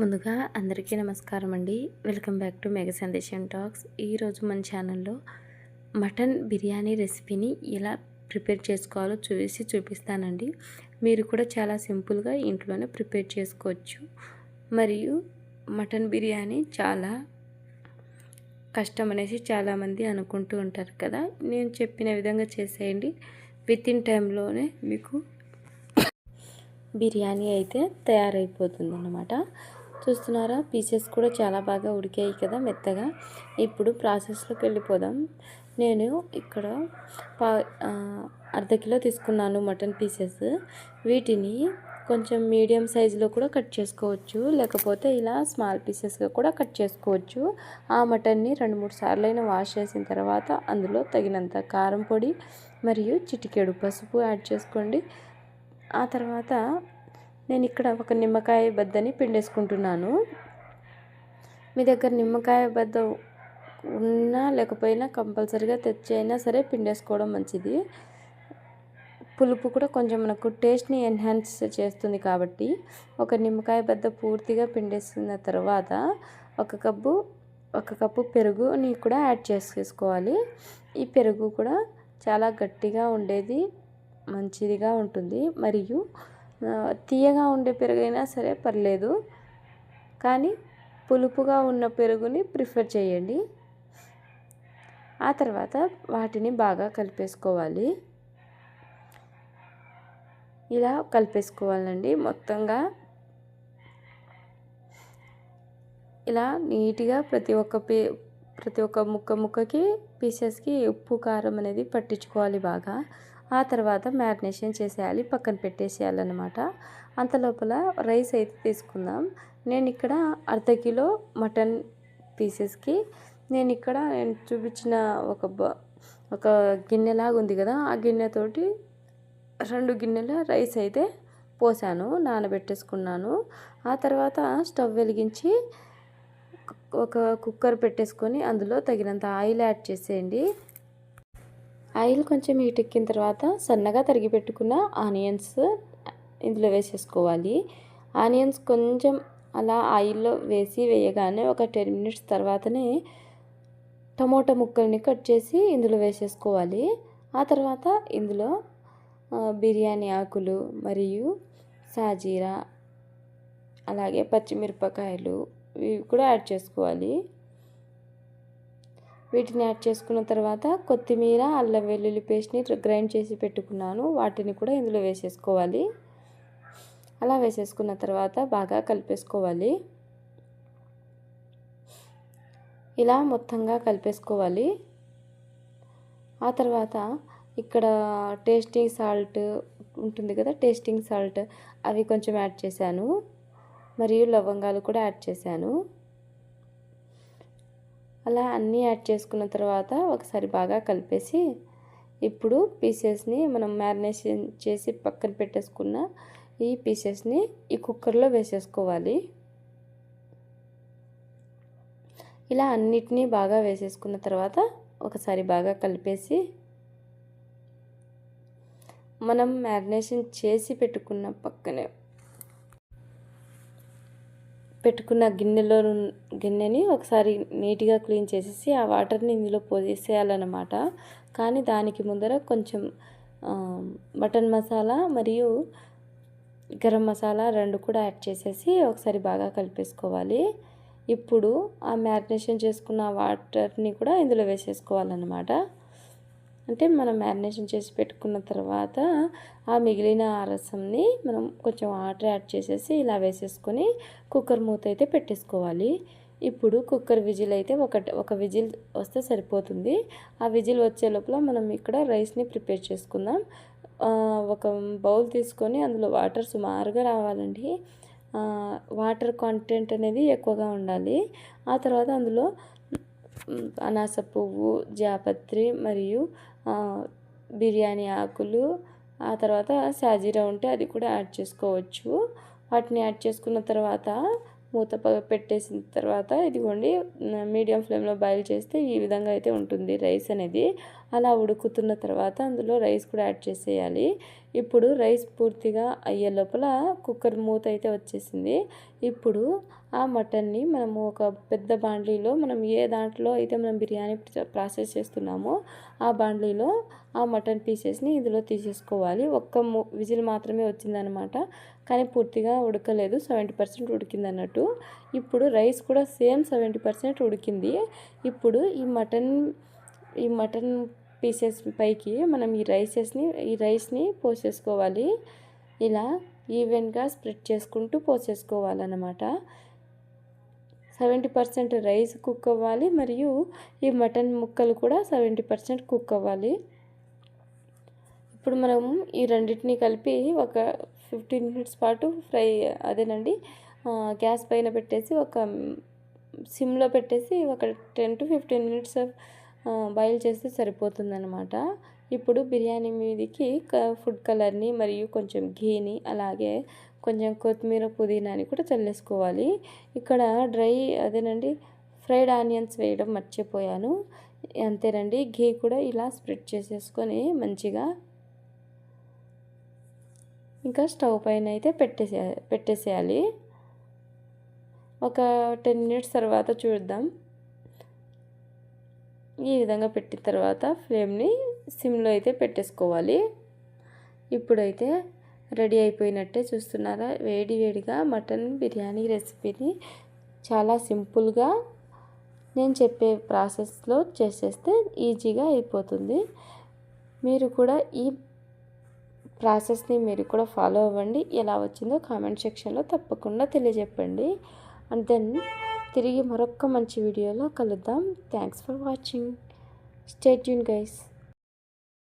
ముందుగా అందరికీ నమస్కారం అండి. Welcome back to mega Sandesham talks. ఈరోజు మన ఛానల్లో మటన్ బిర్యానీ రెసిపీని ఎలా ప్రిపేర్ చేసుకోవాలో చూసి చూపిస్తానండి. మీరు కూడా చాలా సింపుల్గా ఇంట్లోనే ప్రిపేర్ చేసుకోవచ్చు. మరియు మటన్ బిర్యానీ చాలా కష్టం అనేసి చాలామంది అనుకుంటూ ఉంటారు కదా. నేను చెప్పిన విధంగా చేసేయండి. విత్ ఇన్ టైంలోనే మీకు బిర్యానీ అయితే తయారైపోతుంది అన్నమాట చూస్తున్నారా? పీసెస్ కూడా చాలా బాగా ఉడికాయి కదా మెత్తగా. ఇప్పుడు ప్రాసెస్లోకి వెళ్ళిపోదాం. నేను ఇక్కడ పా అర్ధ కిలో తీసుకున్నాను మటన్ పీసెస్. వీటిని కొంచెం మీడియం సైజులో కూడా కట్ చేసుకోవచ్చు. లేకపోతే ఇలా స్మాల్ పీసెస్గా కూడా కట్ చేసుకోవచ్చు. ఆ మటన్ని రెండు మూడు సార్లు వాష్ చేసిన తర్వాత అందులో తగినంత కారం పొడి మరియు చిటికెడు పసుపు యాడ్ చేసుకోండి. ఆ తర్వాత నేను ఇక్కడ ఒక నిమ్మకాయ బద్దని పిండేసుకుంటున్నాను. మీ దగ్గర నిమ్మకాయ బద్ద ఉన్నా లేకపోయినా కంపల్సరీగా తెచ్చి అయినా సరే పిండేసుకోవడం మంచిది. పులుపు కూడా కొంచెం మనకు టేస్ట్ని ఎన్హాన్స్ చేస్తుంది కాబట్టి ఒక నిమ్మకాయ బద్ద పూర్తిగా పిండేసిన తర్వాత ఒక కప్పు ఒక కప్పు పెరుగుని కూడా యాడ్ చేసేసుకోవాలి ఈ పెరుగు కూడా చాలా గట్టిగా ఉండేది మంచిదిగా ఉంటుంది. మరియు తీయగా ఉండే పెరుగైనా సరే పర్లేదు. కానీ పులుపుగా ఉన్న పెరుగుని ప్రిఫర్ చేయండి. ఆ తర్వాత వాటిని బాగా కలిపేసుకోవాలి. ఇలా కలిపేసుకోవాలండి. మొత్తంగా ఇలా నీట్గా ప్రతి ఒక్క పే ప్రతి ఒక్క ముక్క ముక్కకి పీసెస్కి ఉప్పు కారం అనేది పట్టించుకోవాలి బాగా. ఆ తర్వాత మ్యారినేషన్ చేసేయాలి పక్కన పెట్టేసేయాలన్నమాట. అంత లోపల రైస్ అయితే తీసుకుందాం. నేను ఇక్కడ అర్ధ కిలో మటన్ పీసెస్కి నేను ఇక్కడ నేను చూపించిన ఒక ఒక గిన్నెలాగా ఉంది కదా ఆ గిన్నెతోటి రెండు గిన్నెల రైస్ అయితే పోసాను నానబెట్టేసుకున్నాను. ఆ తర్వాత స్టవ్ వెలిగించి ఒక కుక్కర్ పెట్టేసుకొని అందులో తగినంత ఆయిల్ యాడ్ చేసేయండి. ఆయిల్ కొంచెం హీట్ ఎక్కిన తర్వాత సన్నగా తరిగి పెట్టుకున్న ఆనియన్స్ ఇందులో వేసేసుకోవాలి. ఆనియన్స్ కొంచెం అలా ఆయిల్లో వేసి వేయగానే ఒక టెన్ మినిట్స్ తర్వాతనే టమోటా ముక్కల్ని కట్ చేసి ఇందులో వేసేసుకోవాలి. ఆ తర్వాత ఇందులో బిర్యానీ ఆకులు మరియు సాజీరా అలాగే పచ్చిమిరపకాయలు ఇవి కూడా యాడ్ చేసుకోవాలి. వీటిని యాడ్ చేసుకున్న తర్వాత కొత్తిమీర అల్లం వెల్లుల్లి పేస్ట్ని గ్రైండ్ చేసి పెట్టుకున్నాను. వాటిని కూడా ఇందులో వేసేసుకోవాలి. అలా వేసేసుకున్న తర్వాత బాగా కలిపేసుకోవాలి. ఇలా మొత్తంగా కలిపేసుకోవాలి. ఆ తర్వాత ఇక్కడ టేస్టింగ్ సాల్ట్ ఉంటుంది కదా టేస్టింగ్ సాల్ట్ అవి కొంచెం యాడ్ చేశాను. మరియు లవంగాలు కూడా యాడ్ చేశాను. అలా అన్నీ యాడ్ చేసుకున్న తర్వాత ఒకసారి బాగా కలిపేసి ఇప్పుడు పీసెస్ని మనం మ్యారినేషన్ చేసి పక్కన పెట్టేసుకున్న ఈ పీసెస్ని ఈ కుక్కర్లో వేసేసుకోవాలి. ఇలా అన్నిటినీ బాగా వేసేసుకున్న తర్వాత ఒకసారి బాగా కలిపేసి మనం మ్యారినేషన్ చేసి పెట్టుకున్న పక్కనే పెట్టుకున్న గిన్నెలో గిన్నెని ఒకసారి నీట్గా క్లీన్ చేసేసి ఆ వాటర్ని ఇందులో పోసేయాలన్నమాట కానీ దానికి ముందర కొంచెం మటన్ మసాలా మరియు గరం మసాలా రెండు కూడా యాడ్ చేసేసి ఒకసారి బాగా కలిపేసుకోవాలి. ఇప్పుడు ఆ మ్యారినేషన్ చేసుకున్న వాటర్ని కూడా ఇందులో వేసేసుకోవాలన్నమాట. అంటే మనం మ్యారినేషన్ చేసి పెట్టుకున్న తర్వాత ఆ మిగిలిన రసంని మనం కొంచెం వాటర్ యాడ్ చేసేసి ఇలా వేసేసుకొని కుక్కర్ మూత అయితే పెట్టేసుకోవాలి. ఇప్పుడు కుక్కర్ విజిల్ అయితే ఒక ఒక విజిల్ వస్తే సరిపోతుంది. ఆ విజిల్ వచ్చే లోపల మనం ఇక్కడ రైస్ని ప్రిపేర్ చేసుకుందాం. ఒక బౌల్ తీసుకొని అందులో వాటర్ సుమారుగా రావాలండి. వాటర్ కంటెంట్ అనేది ఎక్కువగా ఉండాలి. ఆ తర్వాత అందులో అనాస పువ్వు జాపత్రి మరియు బిర్యానీ ఆకులు ఆ తర్వాత సాజీరా ఉంటే అది కూడా యాడ్ చేసుకోవచ్చు. వాటిని యాడ్ చేసుకున్న తర్వాత మూత పెట్టేసిన తర్వాత ఇదిగోండి మీడియం ఫ్లేమ్లో బాయిల్ చేస్తే ఈ విధంగా అయితే ఉంటుంది రైస్ అనేది. అలా ఉడుకుతున్న తర్వాత అందులో రైస్ కూడా యాడ్ చేసేయాలి. ఇప్పుడు రైస్ పూర్తిగా అయ్యే లోపల కుక్కర్ మూత అయితే వచ్చేసింది. ఇప్పుడు ఆ మటన్ని మనము ఒక పెద్ద బాండ్లీలో మనం ఏ దాంట్లో అయితే మనం బిర్యానీ ప్రాసెస్ చేస్తున్నామో ఆ బాండ్లీలో ఆ మటన్ పీసెస్ని ఇందులో తీసేసుకోవాలి. ఒక్క విజిల్ మాత్రమే వచ్చిందనమాట. కానీ పూర్తిగా ఉడకలేదు. సెవెంటీ పర్సెంట్ ఉడికింది అన్నట్టు ఇప్పుడు రైస్ కూడా సేమ్ సెవెంటీ పర్సెంట్ ఉడికింది. ఇప్పుడు ఈ మటన్ ఈ మటన్ పీసెస్ పైకి మనం ఈ రైసెస్ని ఈ రైస్ని పోసేసుకోవాలి. ఇలా ఈవెన్గా స్ప్రెడ్ చేసుకుంటూ పోసేసుకోవాలన్నమాట. సెవెంటీ పర్సెంట్ రైస్ కుక్ అవ్వాలి మరియు ఈ మటన్ ముక్కలు కూడా సెవెంటీ పర్సెంట్ కుక్ అవ్వాలి. ఇప్పుడు మనం ఈ రెండింటిని కలిపి ఒక ఫిఫ్టీన్ మినిట్స్ పాటు ఫ్రై అదేనండి గ్యాస్ పైన పెట్టేసి ఒక సిమ్లో పెట్టేసి ఒక ten to fifteen minutes boil చేస్తే సరిపోతుందనమాట ఇప్పుడు బిర్యానీ మీదకి క- ఫుడ్ కలర్ని మరియు కొంచెం ఘీని అలాగే కొంచెం కొత్తిమీర పుదీనాని కూడా చల్లేసుకోవాలి. ఇక్కడ డ్రై అదేనండి ఫ్రైడ్ ఆనియన్స్ వేయడం మర్చిపోయాను. అంతేనండి ఘీ కూడా ఇలా స్ప్రెడ్ చేసేసుకొని మంచిగా ఇంకా స్టవ్ పైన అయితే పెట్టేసే పెట్టేసేయాలి. ఒక టెన్ మినిట్స్ తర్వాత చూద్దాం. ఈ విధంగా పెట్టిన తర్వాత ఫ్లేమ్ని సిమ్లో అయితే పెట్టేసుకోవాలి. ఇప్పుడైతే రెడీ అయిపోయినట్టే చూస్తున్నారా? వేడి వేడిగా మటన్ బిర్యానీ రెసిపీని చాలా సింపుల్గా నేను చెప్పే ప్రాసెస్లో చేసేస్తే ఈజీగా అయిపోతుంది. మీరు కూడా ఈ ప్రాసెస్ని మీరు కూడా ఫాలో అవ్వండి. ఎలా వచ్చిందో కామెంట్ సెక్షన్లో తప్పకుండా తెలియజెప్పండి. అండ్ దెన్ తిరిగి మరొక మంచి వీడియోలో కలుద్దాం. థ్యాంక్స్ ఫర్ వాచింగ్ స్టేట్ యూన్ గైస్